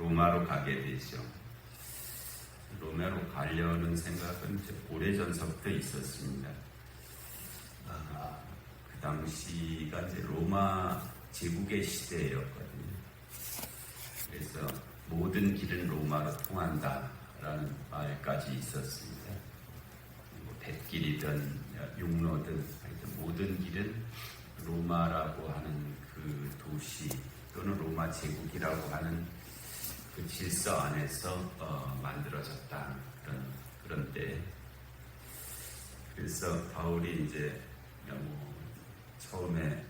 로마로 가게 되죠. 로마로 가려는 생각은 오래전서부터 있었습니다. 아, 그 당시가 이제 로마 제국의 시대였거든요. 그래서 모든 길은 로마로 통한다라는 말까지 있었습니다. 뭐 뱃길이든 육로든 모든 길은 로마라고 하는 그 도시 또는 로마 제국이라고 하는 그 질서 안에서 어, 만들어졌다. 그런 그런 때. 그래서 바울이 이제 뭐 처음에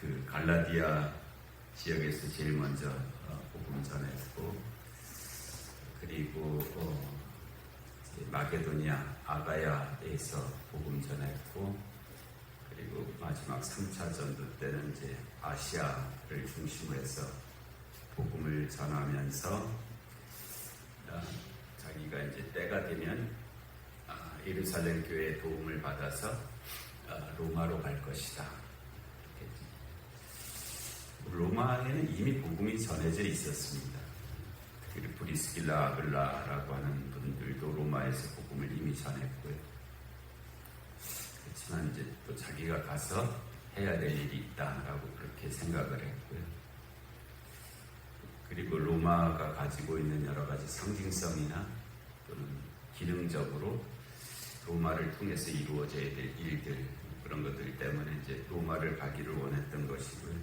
그 갈라디아 지역에서 제일 먼저 어, 복음 전했고 그리고 어, 마게도니아 아가야에서 복음 전했고 그리고 마지막 3차 전도 때는 이제 아시아를 중심으로 해서 복음을 전하면서 아, 자기가 이제 때가 되면 아, 예루살렘 교회의 도움을 받아서 아, 로마로 갈 것이다. 로마에는 이미 복음이 전해져 있었습니다. 특히 브리스길라 아글라라고 하는 분들도 로마에서 복음을 이미 전했고요. 그렇지만 이제 또 자기가 가서 해야 될 일이 있다라고 그렇게 생각을 했고요. 그리고 로마가 가지고 있는 여러 가지 상징성이나 또는 기능적으로 로마를 통해서 이루어져야 될 일들 그런 것들 때문에 이제 로마를 가기를 원했던 것이고요.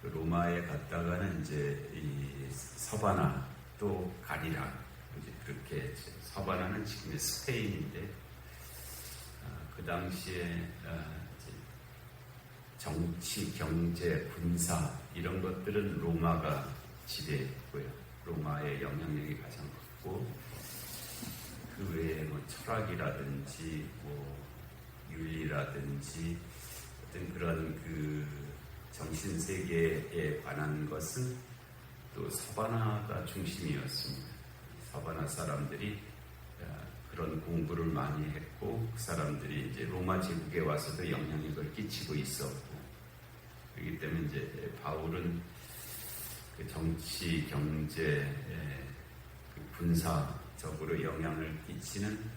그 로마에 갔다가는 이제 이 서바나 또 가리라 이제 그렇게 서바나는 지금의 스페인인데 아, 그 당시에 아, 정치, 경제, 군사 이런 것들은 로마가 지배했고요. 로마의 영향력이 가장 컸고 그 외에 뭐 철학이라든지 뭐 윤리라든지 어떤 그런 그 정신 세계에 관한 것은 또 서바나가 중심이었습니다. 서바나 사람들이 어, 그런 공부를 많이 했고 그 사람들이 이제 로마 제국에 와서도 영향력을 끼치고 있었고 그렇기 때문에 이제 바울은 그 정치, 경제, 그 군사적으로 영향을 끼치는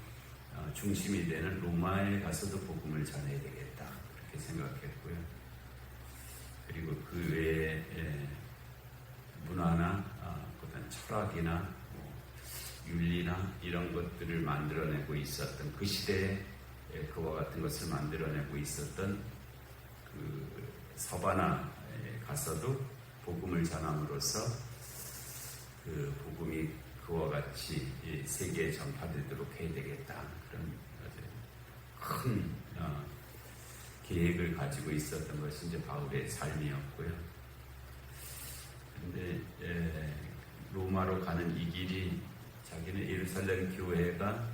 어, 중심이 되는 로마에 가서도 복음을 전해야 되겠다 그렇게 생각했고요. 그리고 그 외에 예, 문화나 아, 그다음 철학이나 뭐 윤리나 이런 것들을 만들어내고 있었던 그 시대에 예, 그와 같은 것을 만들어내고 있었던 그 서바나에 가서도 복음을 전함으로써 그 복음이 그와 같이 이 세계에 전파되도록 해야 되겠다 그런 큰 어, 계획을 가지고 있었던 것이 이제 바울의 삶이었고요. 근데 에, 로마로 가는 이 길이 자기는 예루살렘 교회가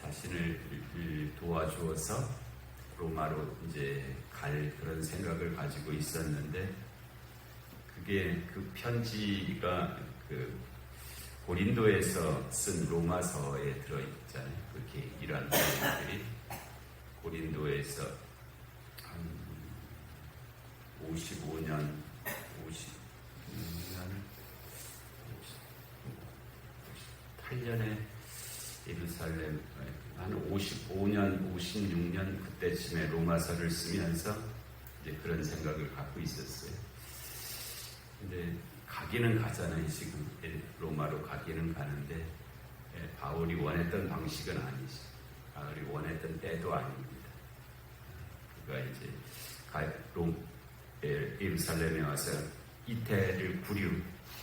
자신을 도와주어서 로마로 이제 갈 그런 생각을 가지고 있었는데 그게 그 편지가 그 고린도에서 쓴 로마서에 들어있잖아요. 그렇게 이러한 내용들이 고린도에서 한 55년, 50년, 8년에 예루살렘 한 55년, 56년 그때쯤에 로마서를 쓰면서 이제 그런 생각을 갖고 있었어요. 근데 가기는 가잖아요, 지금. 예, 로마로 가기는 가는데, 예, 바울이 원했던 방식은 아니지. 바울이 원했던 때도 아닙니다. 그가 이제 가, 롬, 예, 예루살렘에 와서 이태를 구류,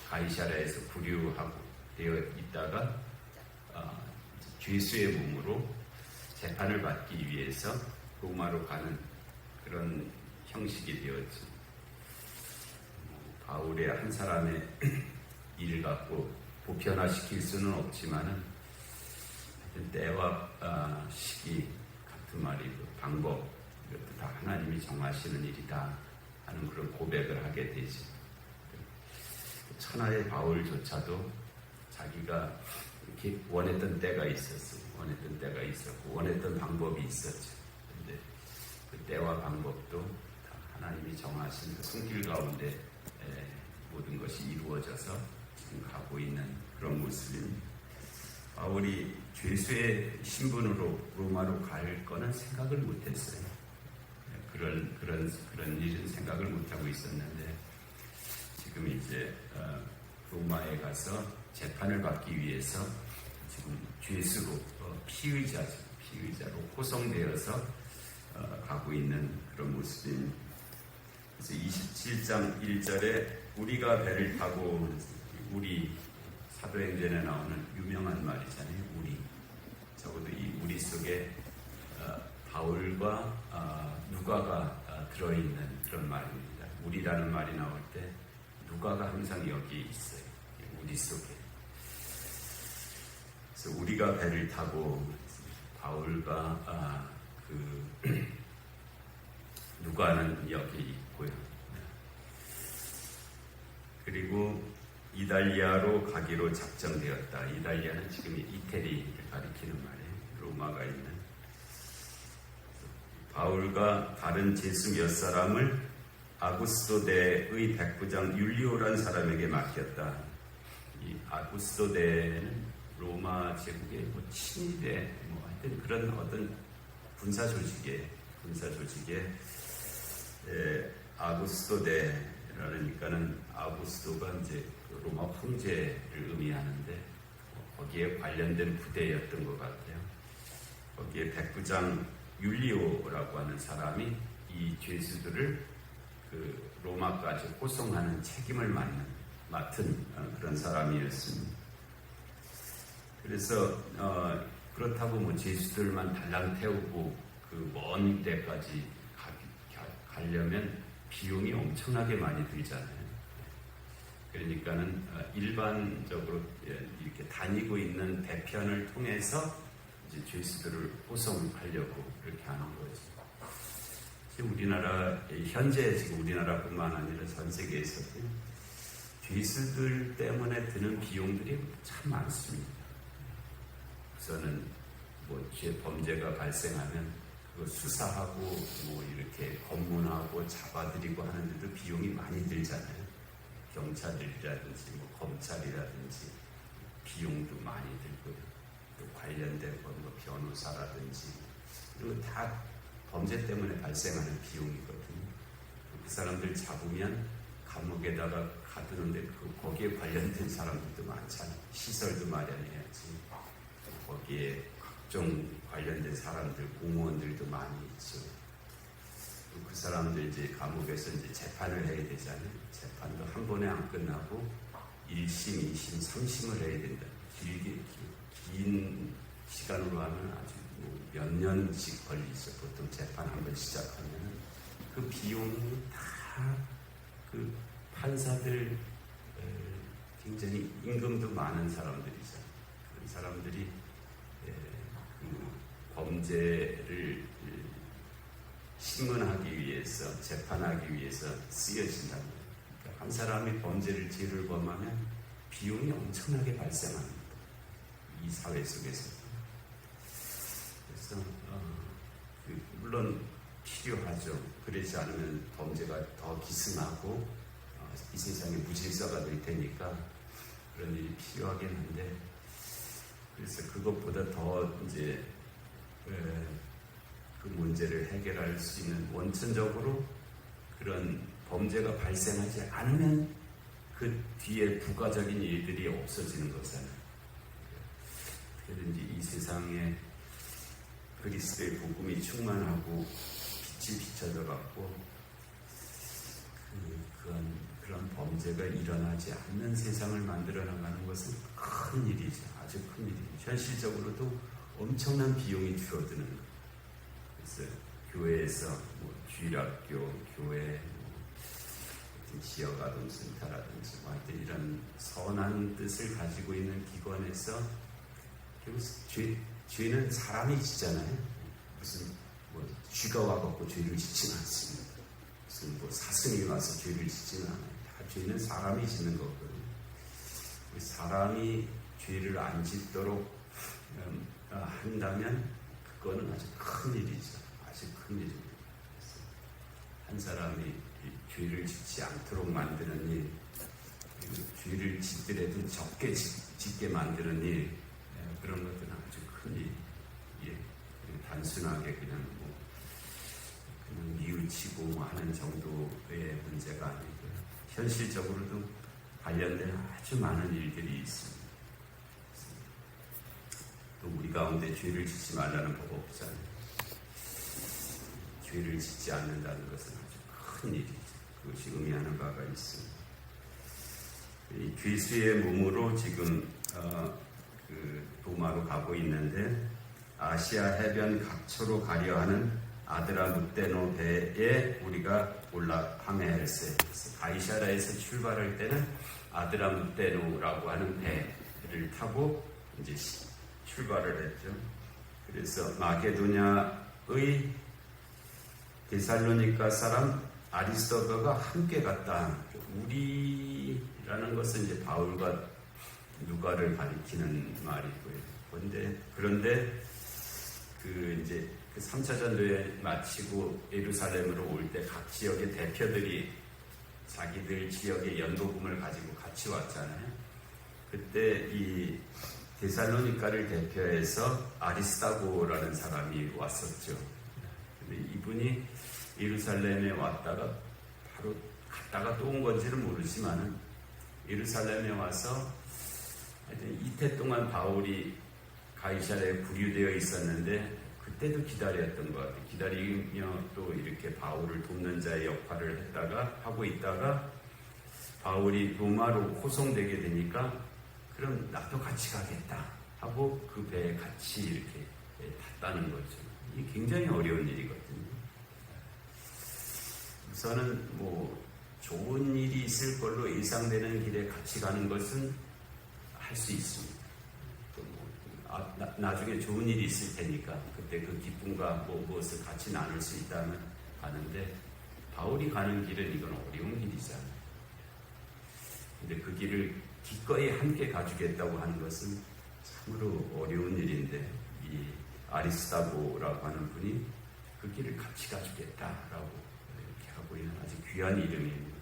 가이샤라에서 구류하고 되어 있다가, 어, 죄수의 몸으로 재판을 받기 위해서 로마로 가는 그런 형식이 되었지. 바울의 한 사람의 일을 갖고 보편화시킬 수는 없지만은 때와 아, 시기 같은 말이고 방법 이것도 다 하나님이 정하시는 일이다 하는 그런 고백을 하게 되지. 천하의 바울조차도 자기가 이렇게 원했던 때가 있었어요. 원했던 때가 있었고 원했던 방법이 있었죠. 근데 그 때와 방법도 다 하나님이 정하신 그 손길 가운데 에, 모든 것이 이루어져서 지금 가고 있는 그런 모습입니다. 바울이 죄수의 신분으로 로마로 갈 거는 생각을 못했어요. 그런 그런 그런 일은 생각을 못하고 있었는데 지금 이제 어, 로마에 가서 재판을 받기 위해서 지금 죄수로 어, 피의자죠 피의자로 호송되어서 어, 가고 있는 그런 모습입니다. 그래서 27장 1절에 우리가 배를 타고 우리 사도행전에 나오는 유명한 말이잖아요. 우리 적어도 이 우리 속에 어, 바울과 어, 누가가 어, 들어있는 그런 말입니다. 우리라는 말이 나올 때 누가가 항상 여기 있어요. 우리 속에. 그래서 우리가 배를 타고 바울과 아, 그 누가는 여기 있고요. 그리고 이달리아로 가기로 작정되었다. 이달리아는 지금 이태리를 가리키는 말이에요. 로마가 있는. 바울과 다른 제수 몇 사람을 아구스토대의 백부장 율리오란 사람에게 맡겼다. 이 아구스토대는 로마 제국의 뭐 친위대 뭐 하여튼 그런 어떤 군사 조직에 군사 조직에 에, 아구스토대라니까는 아구스토가 이제 그 로마 황제를 의미하는데 거기에 관련된 부대였던 것 같아요. 거기에 백부장 율리오라고 하는 사람이 이 죄수들을 그 로마까지 호송하는 책임을 맡는 맡은 어, 그런 사람이었습니다. 그래서 어, 그렇다고 뭐 죄수들만 달랑 태우고 그 먼 데까지 가, 가, 가려면 비용이 엄청나게 많이 들잖아요. 그러니까는 어, 일반적으로 예, 이렇게 다니고 있는 배편을 통해서 이제 죄수들을 호송하려고 이렇게 하는 거죠. 지금 우리나라 현재 지금 우리나라뿐만 아니라 전 세계에서도 죄수들 때문에 드는 비용들이 참 많습니다. 우선은 뭐죄 범죄가 발생하면 그 수사하고 뭐 이렇게 검문하고 잡아들이고 하는데도 비용이 많이 들잖아요. 경찰이라든지 뭐 검찰이라든지 비용도 많이 들고요. 또 관련된 뭐 변호사라든지 거다 범죄 때문에 발생하는 비용이거든요. 그 사람들 잡으면 감옥에다가 가두는데 그 거기에 관련된 사람들도 많잖아요. 시설도 마련해야지. 거기에 각종 관련된 사람들, 공무원들도 많이 있죠. 그 사람들 이제 감옥에서 이제 재판을 해야 되잖아요. 재판도 한 번에 안 끝나고 1심, 2심, 3심을 해야 된다. 길게, 긴 시간으로 하면 아주 뭐몇 년씩 걸리죠. 보통 재판 한 번 시작하면 그 비용은 다그 판사들 굉장히 임금도 많은 사람들이죠. 그런 사람들이 그 범죄를 신문하기 위해서 재판하기 위해서 쓰여진다는 거예요. 그러니까 한 사람이 범죄를 죄를 범하면 비용이 엄청나게 발생합니다. 이 사회 속에서. 그래서 어, 그 물론 필요하죠. 그렇지 않으면 범죄가 더 기승하고 어, 이 세상에 무질서가 될 테니까 그런 일이 필요하긴 한데 그래서 그것보다 더 이제 에, 그 문제를 해결할 수 있는 원천적으로 그런 범죄가 발생하지 않으면 그 뒤에 부가적인 일들이 없어지는 거잖아요. 그든지 이 세상에 그리스도의 복음이 충만하고 빛이 비춰져 갖고 그, 그런, 그런 범죄가 일어나지 않는 세상을 만들어 나가는 것은 큰 일이죠. 아주 큰 일이죠. 현실적으로도 엄청난 비용이 줄어드는 거예요. 그래서 교회에서 뭐 주일학교, 교회, 뭐 지역아동센터라든지 뭐 하여튼 이런 선한 뜻을 가지고 있는 기관에서 죄, 죄는 사람이 지잖아요. 무슨 뭐 쥐가 와갖고 죄를 짓지는 않습니다. 무슨 뭐 사슴이 와서 죄를 짓지는 않아요. 다 죄는 사람이 짓는 거거든요. 사람이 죄를 안 짓도록 음, 어, 한다면 그거는 아주 큰 일이죠. 아주 큰 일입니다. 한 사람이 죄를 짓지 않도록 만드는 일, 죄를 죄를 짓더라도 적게 짓, 짓게 만드는 일 예, 그런 것들은 아주 큰 일. 예, 단순하게 그냥 뭐 그냥 뉘우치고 뭐 하는 정도의 문제가 아니고 현실적으로도 관련된 아주 많은 일들이 있습니다. 또 우리 가운데 죄를 짓지 말라는 법 없잖아요. 죄를 짓지 않는다는 것은 아주 큰 일이죠. 그것이 의미하는 바가 있습니다. 이 죄수의 몸으로 지금 어, 그 도마로 가고 있는데 아시아 해변 각초로 가려 하는 아드라 무테노 배에 우리가 올라 그래서 가이샤라에서 출발할 때는 아드라 무테노라고 하는 배를 타고 이제 시- 출발을 했죠. 그래서 마게도냐의 데살로니가 사람 아리스토버가 함께 갔다. 우리라는 것은 이제 바울과 누가를 가리키는 말이고요. 그런데 그런데 그 이제 그 3차 전도에 마치고 예루살렘으로 올 때 각 지역의 대표들이 자기들 지역의 연도금을 가지고 같이 왔잖아요. 그때 이 데살로니카를 대표해서 아리스타고라는 사람이 왔었죠. 근데 이분이 예루살렘에 왔다가 바로 갔다가 또 온 건지는 모르지만은 예루살렘에 와서 이태 동안 바울이 가이사랴에 부류되어 있었는데 그때도 기다렸던 것 같아요. 기다리며 또 이렇게 바울을 돕는 자의 역할을 했다가 하고 있다가 바울이 로마로 호송되게 되니까 그럼 나도 같이 가겠다 하고 그 배에 같이 이렇게 탔다는 거죠. 이게 굉장히 어려운 일이거든요. 우선은 뭐 좋은 일이 있을 걸로 예상되는 길에 같이 가는 것은 할 수 있습니다. 나중에 좋은 일이 있을 테니까 그때 그 기쁨과 뭐 무엇을 같이 나눌 수 있다면 가는데 바울이 가는 길은 이건 어려운 길이잖아요. 근데 그 길을 기꺼이 함께 가주겠다고 하는 것은 참으로 어려운 일인데 이 아리스타고라고 하는 분이 그 길을 같이 가주겠다라고 이렇게 하고 있는 아주 귀한 이름입니다.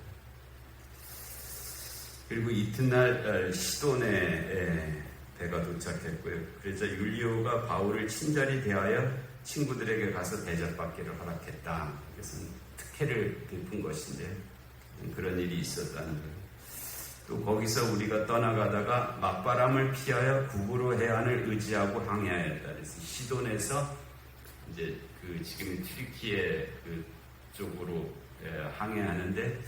그리고 이튿날 어, 시돈에 에, 배가 도착했고요. 그래서 율리오가 바울을 친절히 대하여 친구들에게 가서 대접받기를 허락했다. 그것은 특혜를 베푼 것인데 그런 일이 있었다는 거예요. 또 거기서 우리가 떠나가다가 맞바람을 피하여 구부로 해안을 의지하고 항해하였다. 그래서 시돈에서 이제 그 지금 튀르키예 그 쪽으로 에, 항해하는데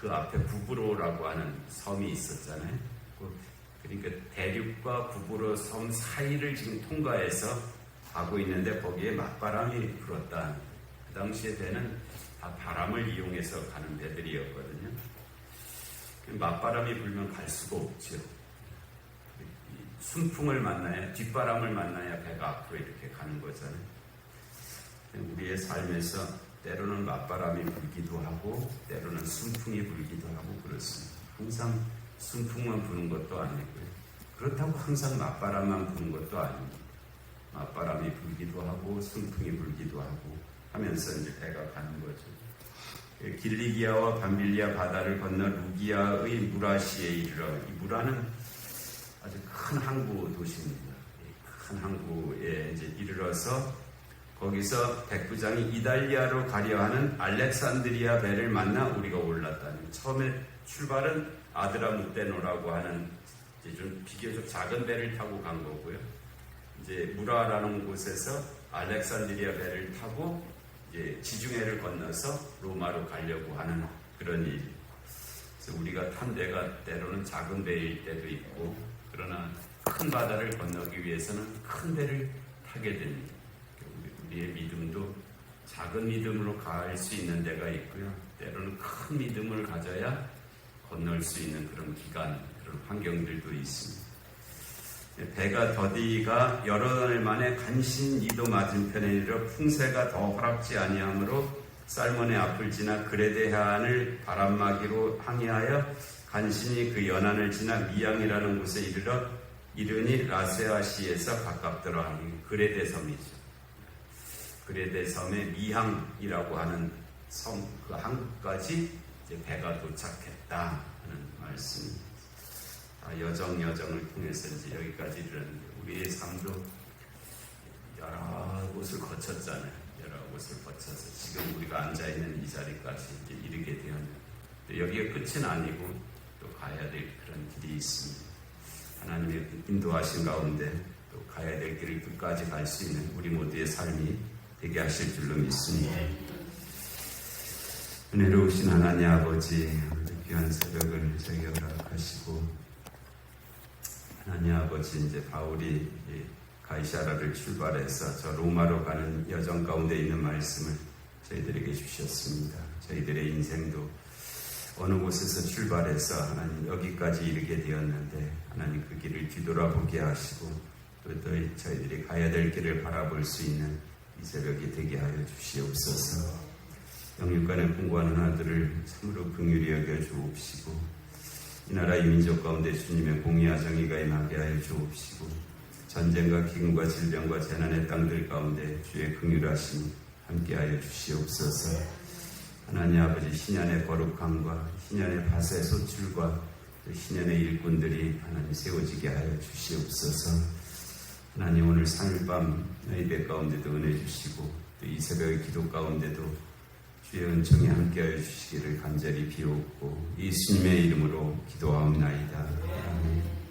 그 앞에 구부로라고 하는 섬이 있었잖아요. 그- 그러니까 대륙과 구부로 섬 사이를 지금 통과해서 가고 있는데 거기에 맞바람이 불었다. 그 당시에 배는 다 바람을 이용해서 가는 배들이었거든요. 그 맞바람이 불면 갈 수가 없죠. 이 순풍을 만나야 뒷바람을 만나야 배가 앞으로 이렇게 가는 거잖아요. 우리의 삶에서 때로는 맞바람이 불기도 하고 때로는 순풍이 불기도 하고 그렇습니다. 항상 순풍만 부는 것도 아니고요. 그렇다고 항상 맞바람만 부는 것도 아닙니다. 맞바람이 불기도 하고 순풍이 불기도 하고 하면서 이제 배가 가는 거죠. 길리기아와 밤빌리아 바다를 건너 루기아의 무라시에 이르러 이 무라는 아주 큰 항구 도시입니다. 이큰 항구에 이제 이르러서 거기서 백부장이 이달리아로 가려 하는 알렉산드리아 배를 만나 우리가 올랐다는 처음에 출발은 아드라 무테노라고 하는 이제 좀 비교적 작은 배를 타고 간 거고요. 이제 무라라는 곳에서 알렉산드리아 배를 타고 이제 지중해를 건너서 로마로 가려고 하는 그런 일. 그래서 우리가 탄 배가 때로는 작은 배일 때도 있고 그러나 큰 바다를 건너기 위해서는 큰 배를 타게 됩니다. 우리- 우리의 믿음도 작은 믿음으로 갈 수 있는 데가 있고요. 때로는 큰 믿음을 가져야 건널 수 있는 그런 기간, 그런 환경들도 있습니다. 배가 더디가 여러 날 만에 간신 이도 맞은편에 이르러 풍세가 더 허락지 아니하므로 살몬의 앞을 지나 그레데 해안을 바람막이로 항해하여 간신히 그 연안을 지나 미양이라는 곳에 이르러 이르니 라세아시에서 가깝더라 그레데 섬이죠. 그레데 섬의 미항이라고 하는 섬 그 항구까지 이제 배가 도착했다 하는 말씀입니다. 아, 여정 여정을 통해서 이제 여기까지 이르는데 우리의 삶도 여러 곳을 거쳤잖아요. 여러 곳을 거쳐서 지금 우리가 앉아 있는 이 자리까지 이제 이르게 되었는데 또 여기가 끝은 아니고 또 가야 될 그런 길이 있습니다. 하나님의 인도하신 가운데 또 가야 될 길을 끝까지 갈 수 있는 우리 모두의 삶이 되게 하실 줄로 믿습니다. 은혜로우신 하나님 아버지 오늘 귀한 새벽을 저에게 허락하시고 하나님 아버지 이제 바울이 이 가이사라를 출발해서 저 로마로 가는 여정 가운데 있는 말씀을 저희들에게 주셨습니다. 저희들의 인생도 어느 곳에서 출발해서 하나님 여기까지 이르게 되었는데 하나님 그 길을 뒤돌아보게 하시고 또, 또 저희들이 가야 될 길을 바라볼 수 있는 이 새벽이 되게 하여 주시옵소서. 영육간에 공부하는 아들을 참으로 긍휼히 여겨 주옵시고 이 나라 이 민족 가운데 주님의 공의와 정의가 임하게 하여 주옵시고 전쟁과 기근과 질병과 재난의 땅들 가운데 주의 긍휼하심 함께하여 주시옵소서 하나님 아버지 신년의 거룩함과 신년의 밭의 소출과 또 신년의 일꾼들이 하나님 세워지게 하여 주시옵소서 하나님 오늘 3일밤 너희들 가운데도 은혜 주시고 또 이 새벽의 기도 가운데도 주의 은총이 함께하여 주시기를 간절히 비옵고 예수님의 이름으로 기도하옵나이다. 아멘.